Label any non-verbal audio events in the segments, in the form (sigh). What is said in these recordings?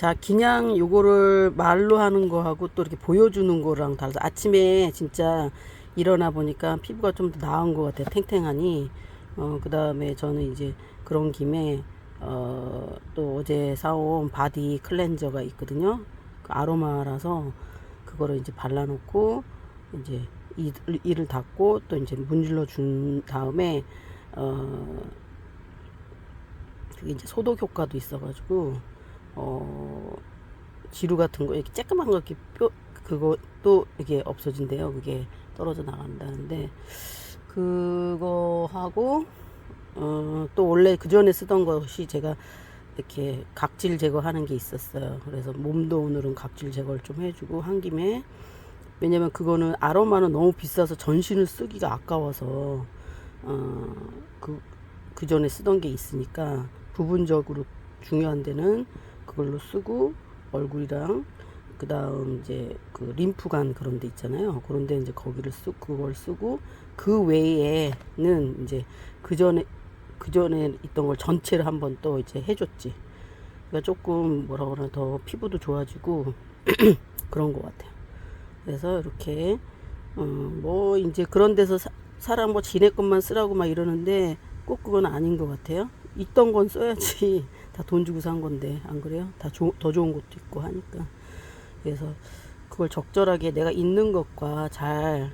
자, 그냥 요거를 말로 하는 거하고 또 이렇게 보여주는 거랑 달라서 아침에 진짜 일어나 보니까 피부가 좀 더 나은 것 같아요. 탱탱하니. 어, 그 다음에 저는 이제 그런 김에, 어, 또 어제 사온 바디 클렌저가 있거든요. 그 아로마라서 그거를 이제 발라놓고 이제 이, 이를 닦고 또 이제 문질러 준 다음에, 어, 그게 이제 소독 효과도 있어가지고, 어, 지루 같은 거, 이렇게 쬐끄만 거 이렇게 뼈, 그것도 이게 없어진대요. 그게 떨어져 나간다는데, 그거 하고, 어, 또 원래 그 전에 쓰던 것이 제가 이렇게 각질 제거하는 게 있었어요. 그래서 몸도 오늘은 각질 제거를 좀 해주고 한 김에, 왜냐면 그거는 아로마는 너무 비싸서 전신을 쓰기가 아까워서, 어, 그, 그 전에 쓰던 게 있으니까 부분적으로 중요한 데는 그걸로 쓰고 얼굴이랑 그 다음 이제 그 림프관 그런 데 있잖아요. 그런 데 이제 거기를 쓰 그걸 쓰고 그 외에는 이제 그 전에 그 전에 있던 걸 전체를 한번 또 이제 해줬지. 그러니까 조금 뭐라 그러나 더 피부도 좋아지고 (clears throat) 그런 것 같아요. 그래서 이렇게 어뭐 이제 그런 데서 사, 사람 뭐 지네 것만 쓰라고 막 이러는데 꼭 그건 아닌 것 같아요. 있던 건 써야지 다 돈 주고 산 건데 안 그래요? 다 더 좋은 것도 있고 하니까 그래서 그걸 적절하게 내가 있는 것과 잘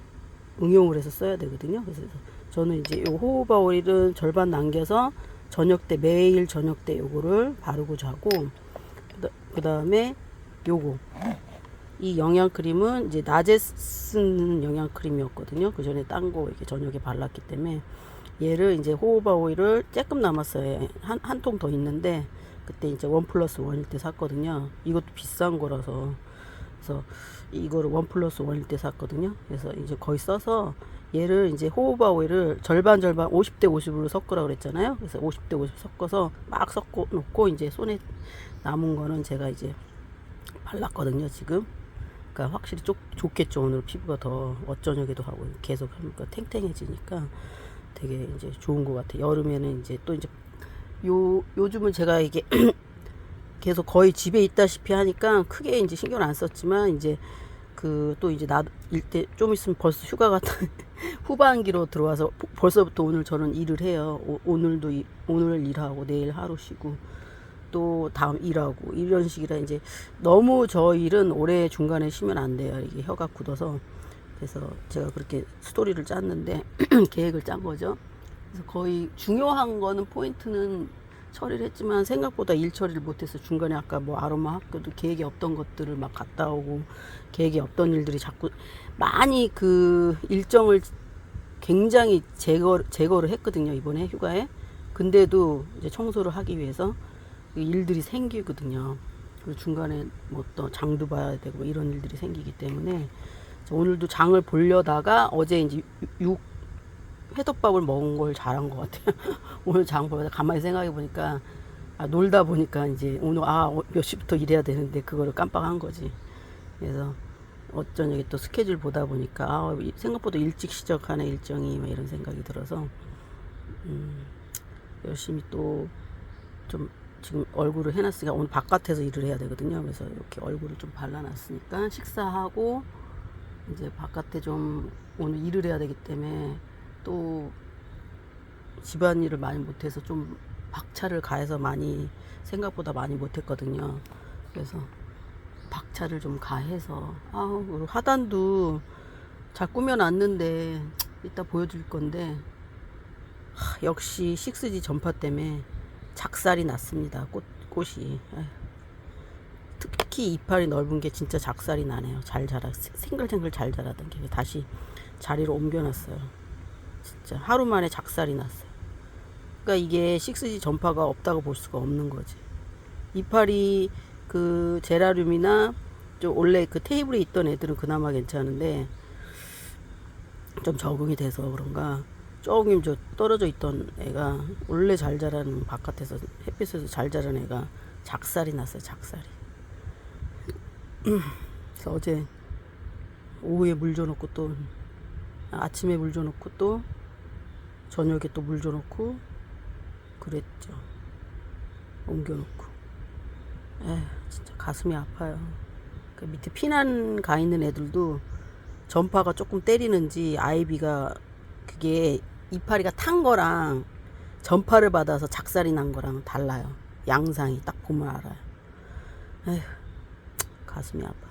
응용을 해서 써야 되거든요. 그래서 저는 이제 요 호호바 오일은 절반 남겨서 저녁 때 매일 저녁 때 요거를 바르고 자고 그 다음에 요거 이 영양 크림은 이제 낮에 쓰는 영양 크림이었거든요. 그 전에 딴 거 이렇게 저녁에 발랐기 때문에 얘를 이제 호호바 오일을 조금 남았어요. 한 한 통 더 있는데 그때 이제 원 플러스 원일 때 샀거든요. 이것도 비싼 거라서 그래서 이거를 원 플러스 원일 때 샀거든요. 그래서 이제 거의 써서 얘를 이제 호호바 오일을 절반 절반 50대 50으로 섞으라 그랬잖아요. 그래서 50대 50 섞어서 막 섞어 놓고 이제 손에 남은 거는 제가 이제 발랐거든요. 지금. 그러니까 확실히 좋, 좋겠죠. 오늘 피부가 더 어쩌냐기도 하고 계속 하니까 탱탱해지니까 되게 이제 좋은 것 같아요. 여름에는 이제 또 이제 요 요즘은 제가 이게 (clears throat) 계속 거의 집에 있다시피 하니까 크게 이제 신경 안 썼지만 이제 그 또 이제 나 일때 좀 있으면 벌써 휴가 같은 (laughs) 후반기로 들어와서 보- 벌써부터 오늘 저는 일을 해요. 오, 오늘도 일- 오늘 일하고 내일 하루 쉬고 또 다음 일하고 이런 식이라 이제 너무 저 일은 올해 중간에 쉬면 안 돼요. 이게 혀가 굳어서 그래서 제가 그렇게 스토리를 짰는데 (clears throat) 계획을 짠 거죠. 그래서 거의 중요한 거는 포인트는 처리를 했지만 생각보다 일 처리를 못해서 중간에 아까 뭐 아로마 학교도 계획이 없던 것들을 막 갔다 오고 계획이 없던 일들이 자꾸 많이 그 일정을 굉장히 제거 제거를 했거든요 이번에 휴가에 근데도 이제 청소를 하기 위해서 그 일들이 생기거든요. 그리고 중간에 뭐 또 장도 봐야 되고 뭐 이런 일들이 생기기 때문에 오늘도 장을 보려다가 어제 이제 육 회덮밥을 먹은 걸 잘한 것 같아요. (laughs) 오늘 장 보다 가만히 생각해 보니까 아, 놀다 보니까 이제 오늘 아 몇 시부터 일해야 되는데 그거를 깜빡한 거지. 그래서 어쩌냐게 또 스케줄 보다 보니까 아, 이- 생각보다 일찍 시작하네 일정이 막 이런 생각이 들어서 음, 열심히 또 좀 지금 얼굴을 해놨으니까 오늘 바깥에서 일을 해야 되거든요. 그래서 이렇게 얼굴을 좀 발라놨으니까 식사하고 이제 바깥에 좀 오늘 일을 해야 되기 때문에 또 집안일을 많이 못해서 좀 박차를 가해서 많이 생각보다 많이 못했거든요. 그래서 박차를 좀 가해서 아우 하단도 잘 꾸며놨는데 이따 보여줄 건데 하, 역시 식스지 전파 때문에 작살이 났습니다. 꽃 꽃이 아휴. 특히 이파리 넓은 게 진짜 작살이 나네요. 잘 자라 생글생글 잘 자라던 게 다시 자리로 옮겨놨어요. 진짜 하루 만에 작살이 났어요. 그러니까 이게 식스지 전파가 없다고 볼 수가 없는 거지. 이파리 그 제라늄이나 좀 원래 그 테이블에 있던 애들은 그나마 괜찮은데 좀 적응이 돼서 그런가 조금 저 떨어져 있던 애가 원래 잘 자라는 바깥에서 햇빛에서 잘 자라는 애가 작살이 났어요. 작살이. 그래서 어제 오후에 물 줘놓고 또 아침에 물 줘놓고 또 저녁에 또 물 줘놓고 그랬죠. 옮겨놓고. 에휴, 진짜 가슴이 아파요. 그 밑에 피난 가 있는 애들도 전파가 조금 때리는지 아이비가 그게 이파리가 탄 거랑 전파를 받아서 작살이 난 거랑 달라요. 양상이 딱 보면 알아요. 에휴, 가슴이 아파.